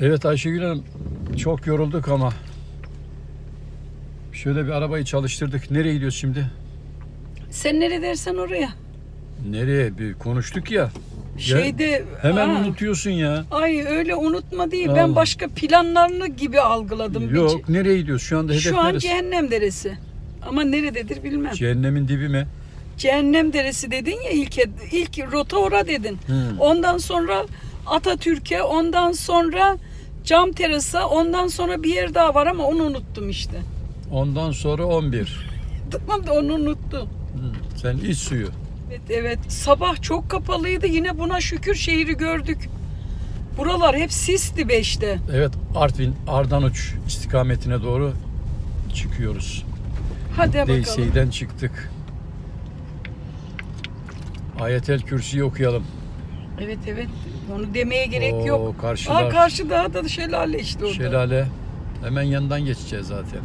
Evet Ayşegül Hanım çok yorulduk ama şöyle bir arabayı çalıştırdık. Nereye gidiyoruz şimdi? Sen nereye dersen oraya. Nereye? Bir konuştuk ya. Şeyde Hemen Aa, unutuyorsun ya. Ay öyle unutma değil. Allah. Ben başka planlarını gibi algıladım. Bir Yok nereye gidiyoruz? Şu anda hedef Şu an neresi? cehennem deresi. Ama nerededir bilmem. Cehennemin dibi mi? cehennem deresi dedin ya ilk ilk rota ora dedin. Hmm. Ondan sonra Atatürk'e, ondan sonra Cam Terasa, ondan sonra bir yer daha var ama onu unuttum işte. Ondan sonra 11. Tamam da onu unuttum. Hı, Sen iç suyu. Evet, evet. Sabah çok kapalıydı. Yine buna şükür şehri gördük. Buralar hep sisti beşte. Evet Artvin Ardanuç istikametine doğru çıkıyoruz. Hadi bakalım. Deysey'den çıktık. Ayetel Kürsi'yi okuyalım. Evet evet. Onu demeye gerek Oo, yok. karşılar. Aa karşı daha da şelale işte orada. Şelale. Hemen yanından geçeceğiz zaten.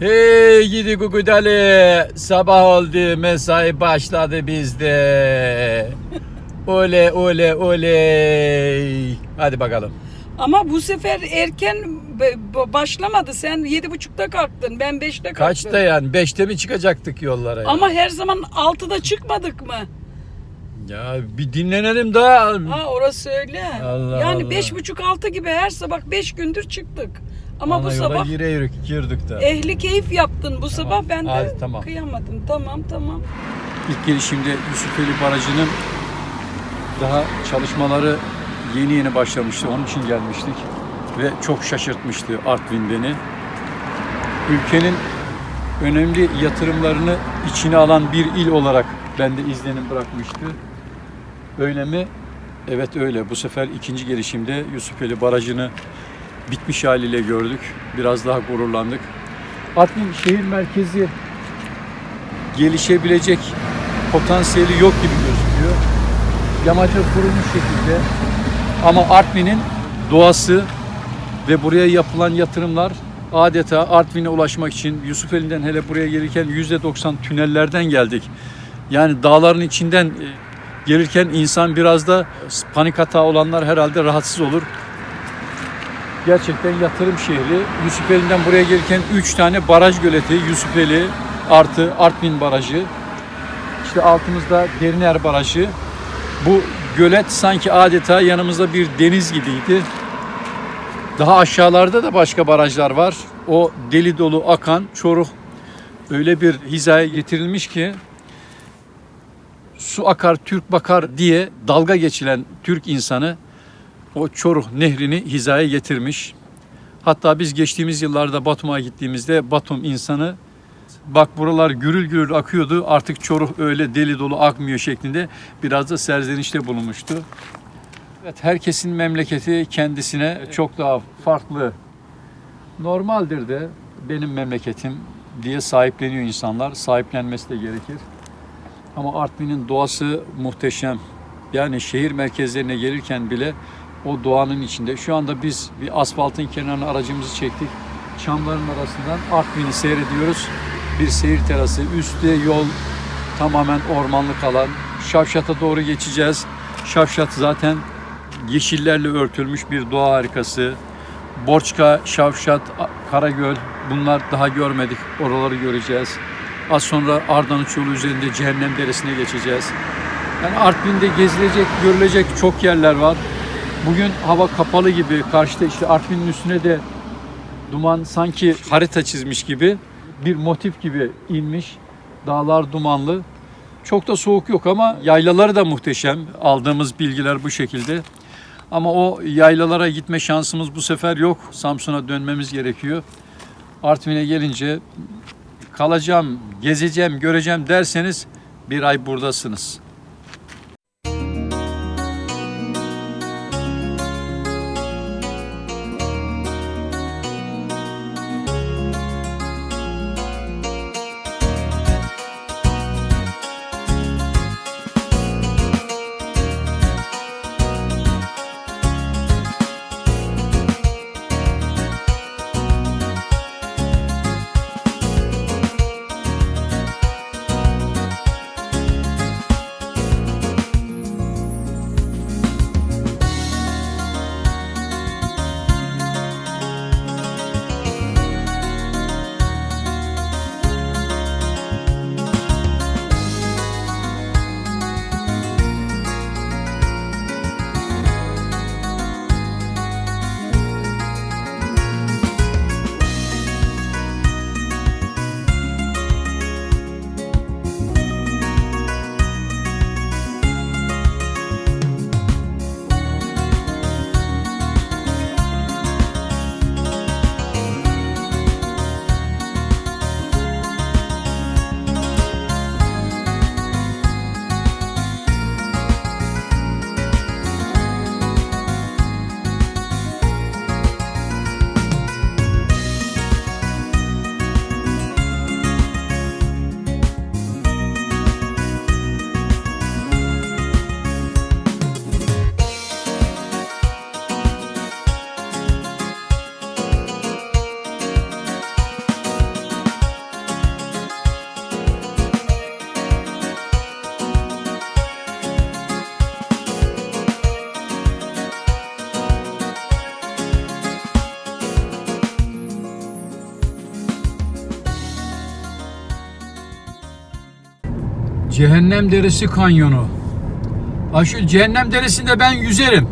Hey gidi Gugudali. Sabah oldu. Mesai başladı bizde. Ole ole oley. Hadi bakalım. Ama bu sefer erken başlamadı. Sen yedi buçukta kalktın. Ben beşte kalktım. Kaçta yani? Beşte mi çıkacaktık yollara? ya? Ama her zaman altıda çıkmadık mı? Ya bir dinlenelim daha. Ha orası öyle. Allah yani Allah. beş buçuk altı gibi her sabah beş gündür çıktık. Ama bu Ana yola sabah gire yürü- girdik de. ehli keyif yaptın bu sabah ben de Hadi, tamam. kıyamadım. Tamam tamam. İlk gelişimde Yusufeli Barajı'nın daha çalışmaları yeni yeni başlamıştı. Onun için gelmiştik. Ve çok şaşırtmıştı Artvin beni. Ülkenin önemli yatırımlarını içine alan bir il olarak bende izlenim bırakmıştı. Öyle mi? Evet öyle. Bu sefer ikinci gelişimde Yusufeli Barajı'nı bitmiş haliyle gördük. Biraz daha gururlandık. Artvin şehir merkezi gelişebilecek potansiyeli yok gibi gözüküyor. Yamaca kurulmuş şekilde ama Artvin'in doğası ve buraya yapılan yatırımlar adeta Artvin'e ulaşmak için Yusufeli'nden hele buraya gelirken %90 tünellerden geldik. Yani dağların içinden e, gelirken insan biraz da panik hata olanlar herhalde rahatsız olur. Gerçekten yatırım şehri. Yusufeli'nden buraya gelirken 3 tane baraj göleti Yusufeli artı Artvin Barajı. İşte altımızda Deriner Barajı. Bu gölet sanki adeta yanımızda bir deniz gibiydi. Daha aşağılarda da başka barajlar var. O deli dolu akan Çoruh öyle bir hizaya getirilmiş ki su akar Türk bakar diye dalga geçilen Türk insanı o Çoruh nehrini hizaya getirmiş. Hatta biz geçtiğimiz yıllarda Batum'a gittiğimizde Batum insanı bak buralar gürül gürül akıyordu artık Çoruh öyle deli dolu akmıyor şeklinde biraz da serzenişte bulunmuştu. Evet herkesin memleketi kendisine çok daha farklı. Normaldir de benim memleketim diye sahipleniyor insanlar. Sahiplenmesi de gerekir. Ama Artvin'in doğası muhteşem. Yani şehir merkezlerine gelirken bile o doğanın içinde. Şu anda biz bir asfaltın kenarına aracımızı çektik. Çamların arasından Artvin'i seyrediyoruz. Bir seyir terası. Üstte yol tamamen ormanlık alan. Şavşat'a doğru geçeceğiz. Şavşat zaten yeşillerle örtülmüş bir doğa harikası. Borçka, Şavşat, Karagöl bunlar daha görmedik. Oraları göreceğiz. Az sonra Ardanuç yolu üzerinde Cehennem Deresi'ne geçeceğiz. Yani Artvin'de gezilecek, görülecek çok yerler var. Bugün hava kapalı gibi. Karşıda işte Artvin'in üstüne de duman sanki harita çizmiş gibi bir motif gibi inmiş. Dağlar dumanlı. Çok da soğuk yok ama yaylaları da muhteşem. Aldığımız bilgiler bu şekilde. Ama o yaylalara gitme şansımız bu sefer yok. Samsun'a dönmemiz gerekiyor. Artvin'e gelince kalacağım, gezeceğim, göreceğim derseniz bir ay buradasınız. Cehennem Deresi Kanyonu. Ha şu Cehennem Deresi'nde ben yüzerim.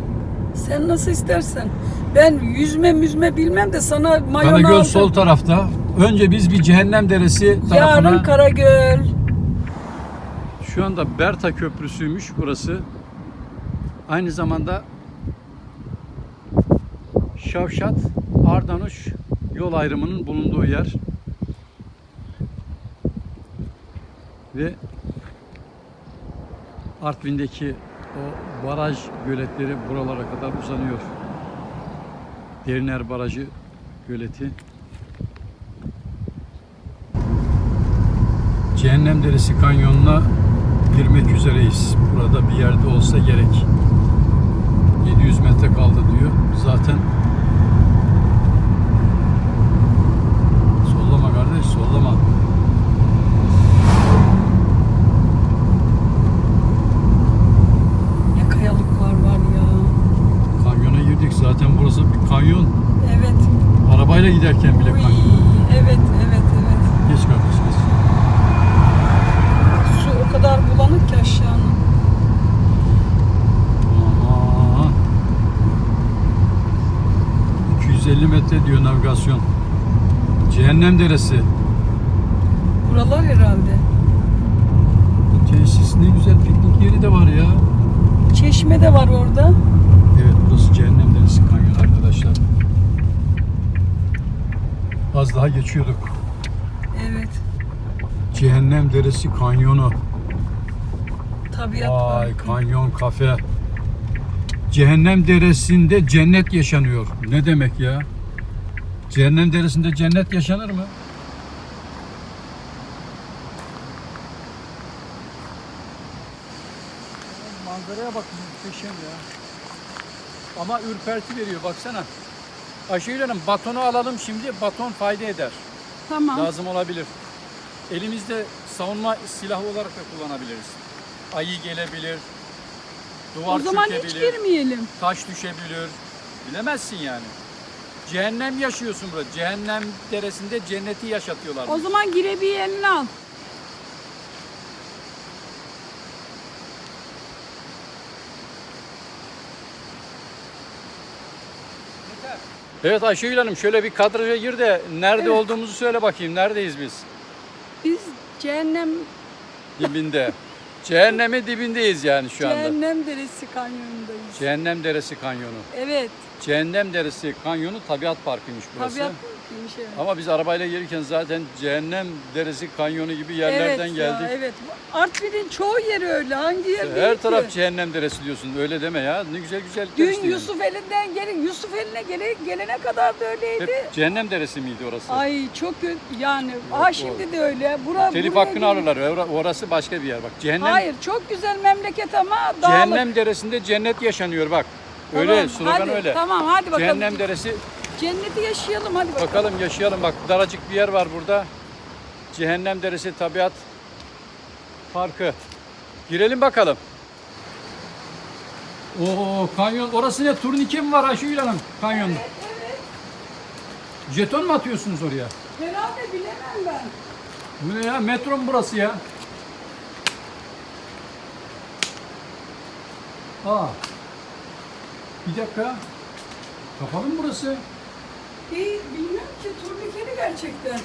Sen nasıl istersen. Ben yüzme müzme bilmem de sana mayon Karagöl aldım. sol tarafta. Önce biz bir Cehennem Deresi tarafına... Yarın Karagöl. Şu anda Berta Köprüsü'ymüş burası. Aynı zamanda Şavşat Ardanuş yol ayrımının bulunduğu yer. Ve Artvin'deki o baraj göletleri buralara kadar uzanıyor. Deriner Barajı göleti. Cehennem Deresi kanyonuna girmek üzereyiz. Burada bir yerde olsa gerek. 700 metre kaldı diyor. Zaten sollama kardeş sollama. Ne kayalıklar var ya. Kanyona girdik. Zaten burası bir kanyon. Evet. Arabayla giderken bile kanyon. evet, evet, evet. Geç kardeş geç. Su o kadar bulanık ki aşağının. Aman. 250 metre diyor navigasyon. Cehennem Deresi. Buralar herhalde. Bu tesis ne güzel piknik yeri de var ya. Çeşme de var orada. Evet burası Cehennem Deresi Kanyon arkadaşlar. Az daha geçiyorduk. Evet. Cehennem Deresi Kanyonu. Tabiat Vay parkı. kanyon kafe. Cehennem Deresi'nde cennet yaşanıyor. Ne demek ya? Cehennem Deresi'nde cennet yaşanır mı? Manzaraya bak muhteşem ya. Ama ürperti veriyor baksana. Ayşegül Hanım batonu alalım şimdi. Baton fayda eder. Tamam. Lazım olabilir. Elimizde savunma silahı olarak da kullanabiliriz. Ayı gelebilir. Duvar o zaman hiç çökebilir. girmeyelim. Taş düşebilir. Bilemezsin yani. Cehennem yaşıyorsun burada. Cehennem deresinde cenneti yaşatıyorlar. O zaman girebileni al. Evet Ayşegül Hanım şöyle bir kadraja gir de nerede Evet. olduğumuzu söyle bakayım. Neredeyiz biz? Biz cehennem Dibinde. Cehennemin dibindeyiz yani şu anda. cehennem deresi kanyonundayız. Cehennem Deresi Kanyonu. evet. Cehennem Deresi Kanyonu Tabiat Parkı'ymış burası. Tabiat evet. Ama biz arabayla gelirken zaten Cehennem Deresi Kanyonu gibi yerlerden evet geldik. Ya, evet. Artvin'in çoğu yeri öyle. Hangi yer Her değil taraf ki? Cehennem Deresi diyorsun. Öyle deme ya. Ne güzel güzel. Dün yani. Yusuf elinden gelin Yusuf eline gele, gelene kadar da öyleydi. Hep Cehennem Deresi miydi orası? Ay çok yani. Yok, o- şimdi de öyle. Bura, Telif hakkını gelin. alırlar. Ora- Orası başka bir yer bak. Cehennem Hayır çok güzel memleket ama dağlık. Cehennem Deresi'nde cennet yaşanıyor bak. Öyle Tamam, slogan hadi, öyle. Tamam hadi bakalım. Cehennem Deresi Cenneti yaşayalım hadi bakalım. bakalım yaşayalım bak daracık bir yer var burada. Cehennem Deresi Tabiat Parkı. Girelim bakalım. Oo kanyon orası ne? Turnike mi var Ayşegül Hanım kanyonda? Jeton mu atıyorsunuz oraya? Herhalde bilemem ben. Bu ne ya? Metro mu burası ya? Aa. Bir dakika. Kapalı mı burası? Değil, bilmiyorum ki turnikeli gerçekten.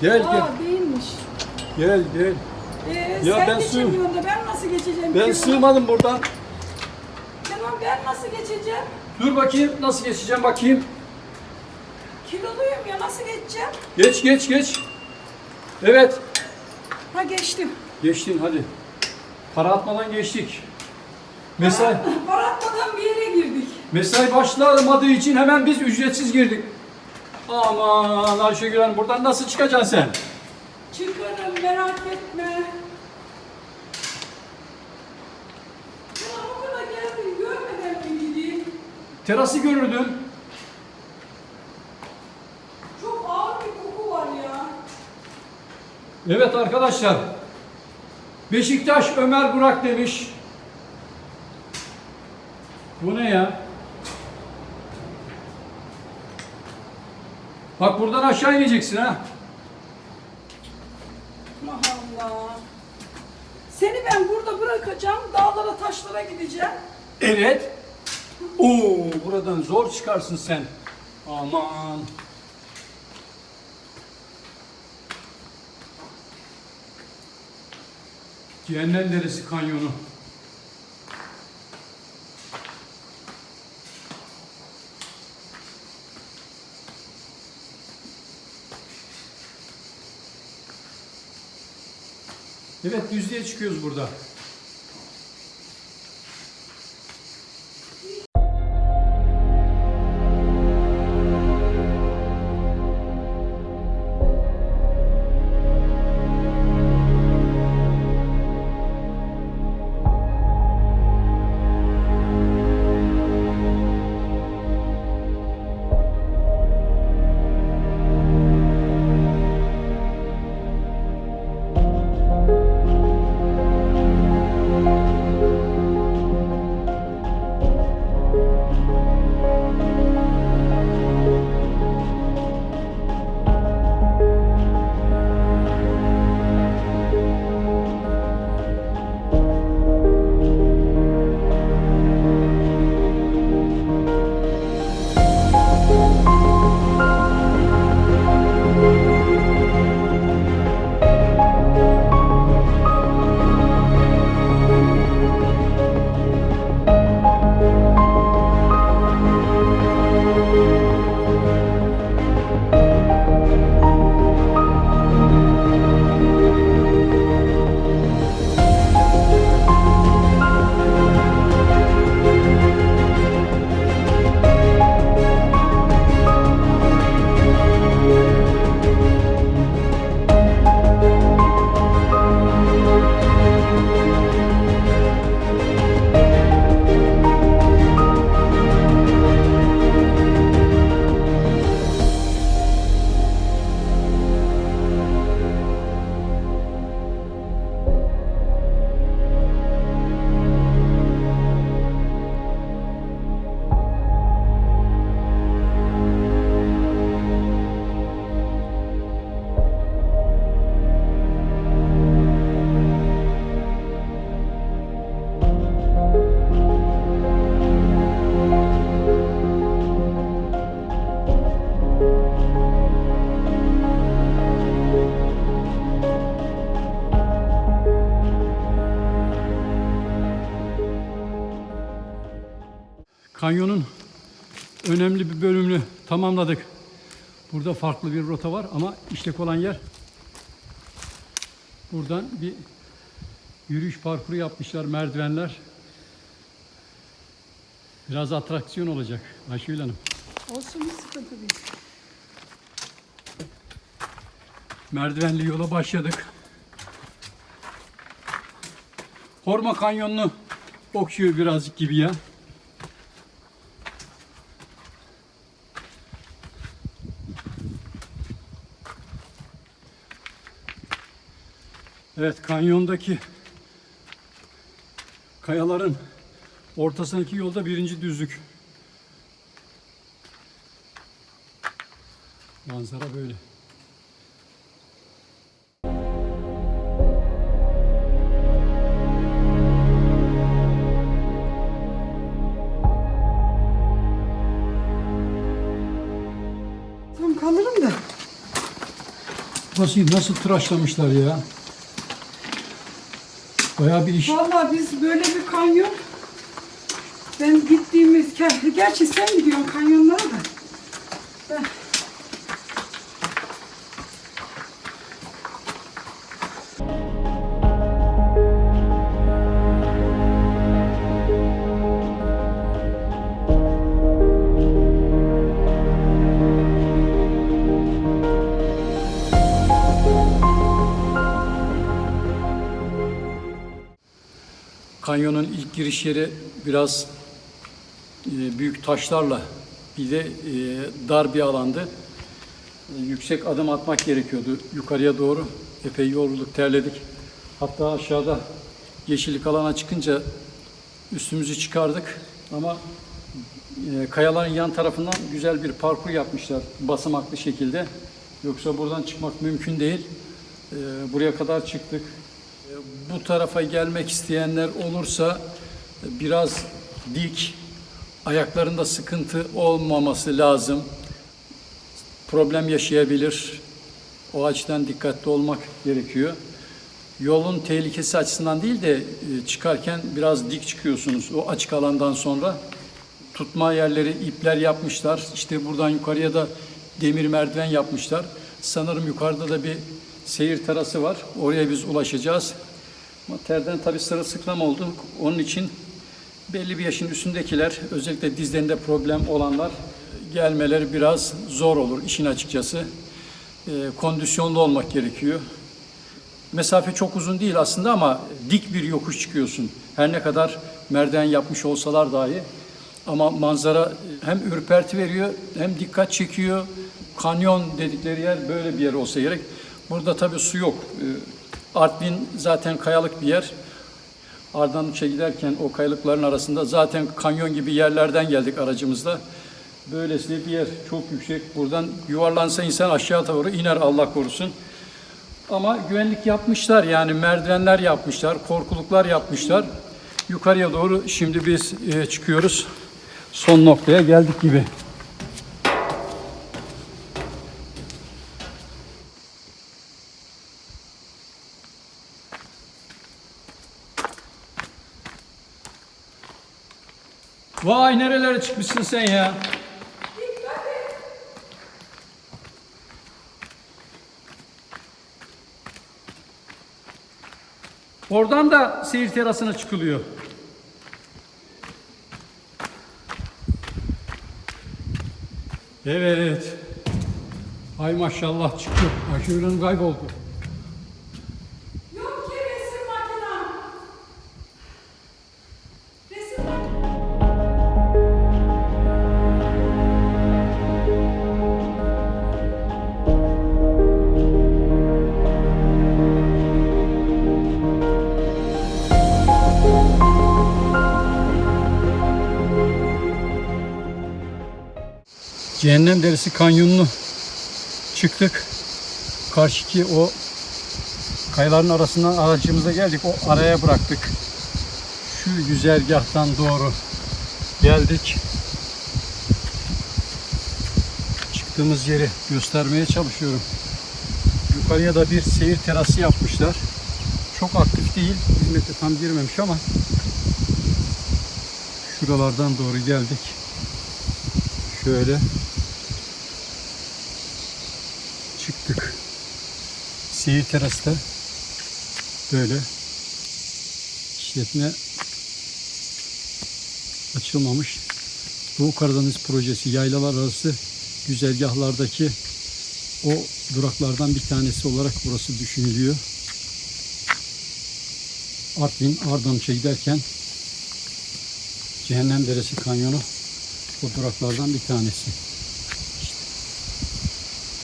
Gel gel. Aa değilmiş. Gel gel. Ee, Ya sen ben geçemiyorsun da ben nasıl geçeceğim? Ben sığmadım buradan. Tamam ben nasıl geçeceğim? Dur bakayım nasıl geçeceğim bakayım. Kiloluyum ya nasıl geçeceğim? Geç geç geç. Evet. Ha geçtim. Geçtin hadi. Para atmadan geçtik. Mesai, Para atmadan bir yere girdik. Mesai başlamadığı için hemen biz ücretsiz girdik. Aman Ayşegül Hanım buradan nasıl çıkacaksın sen? Çıkarım merak etme. Ya o kadar geldim görmeden mi gideyim? Terası görürdün. Çok ağır bir koku var ya. Evet arkadaşlar. Beşiktaş Ömer Burak demiş. Bu ne ya? Bak buradan aşağı ineceksin ha. Allah. Seni ben burada bırakacağım. Dağlara taşlara gideceğim. Evet. Oo, buradan zor çıkarsın sen. Aman. Cehennem Deresi kanyonu. Evet düzlüğe çıkıyoruz burada. Kanyonun önemli bir bölümünü tamamladık. Burada farklı bir rota var ama işlek olan yer buradan bir yürüyüş parkuru yapmışlar, merdivenler. Biraz atraksiyon olacak Ayşegül Hanım. Olsun bir sıkıntı değil. Merdivenli yola başladık. Horma Kanyonu'nu okşuyor birazcık gibi ya. Evet kanyondaki kayaların ortasındaki yolda birinci düzlük. Manzara böyle. Tam kalırım da. Nasıl nasıl tıraşlamışlar ya? Bayağı bir iş. Vallahi biz böyle bir kanyon ben gittiğimiz gerçi sen gidiyorsun kanyonlara da. Ben- Kanyonun ilk giriş yeri biraz e, büyük taşlarla bir de e, dar bir alandı. E, yüksek adım atmak gerekiyordu yukarıya doğru. Epey yorulduk, terledik. Hatta aşağıda yeşillik alana çıkınca üstümüzü çıkardık ama e, kayaların yan tarafından güzel bir parkur yapmışlar basamaklı şekilde. Yoksa buradan çıkmak mümkün değil. Ee, buraya kadar çıktık. Bu tarafa gelmek isteyenler olursa biraz dik, ayaklarında sıkıntı olmaması lazım. Problem yaşayabilir. O açıdan dikkatli olmak gerekiyor. Yolun tehlikesi açısından değil de e, çıkarken biraz dik çıkıyorsunuz o açık alandan sonra. Tutma yerleri ipler yapmışlar. İşte buradan yukarıya da demir merdiven yapmışlar. Sanırım yukarıda da bir seyir terası var. Oraya biz ulaşacağız. Ama terden tabii sırılsıklam oldu. Onun için belli bir yaşın üstündekiler, özellikle dizlerinde problem olanlar gelmeleri biraz zor olur işin açıkçası. E, kondisyonlu olmak gerekiyor. Mesafe çok uzun değil aslında ama dik bir yokuş çıkıyorsun. Her ne kadar merdiven yapmış olsalar dahi. Ama manzara hem ürperti veriyor hem dikkat çekiyor. Kanyon dedikleri yer böyle bir yer olsa gerek. Burada tabii su yok. Artvin zaten kayalık bir yer. Ardanuç'a giderken o kayalıkların arasında zaten kanyon gibi yerlerden geldik aracımızla. Böylesine bir yer çok yüksek. Buradan yuvarlansa insan aşağı doğru iner Allah korusun. Ama güvenlik yapmışlar yani merdivenler yapmışlar, korkuluklar yapmışlar. Yukarıya doğru şimdi biz e, çıkıyoruz. Son noktaya geldik gibi. Vay nerelere çıkmışsın sen ya? Oradan da seyir terasına çıkılıyor. Evet. Ay maşallah çıktı. Ayşegül Hanım kayboldu. Cehennem Deresi kanyonunu çıktık. Karşıki o kayaların arasından aracımıza geldik. O araya bıraktık. Şu güzergahtan doğru geldik. Çıktığımız yeri göstermeye çalışıyorum. Yukarıya da bir seyir terası yapmışlar. Çok aktif değil. Hizmete tam girmemiş ama şuralardan doğru geldik. Şöyle çıktık. Seyir terası da böyle işletme açılmamış. Doğu Karadeniz projesi yaylalar arası güzergahlardaki o duraklardan bir tanesi olarak burası düşünülüyor. Artvin Ardanuç'a giderken Cehennem Deresi Kanyonu o duraklardan bir tanesi.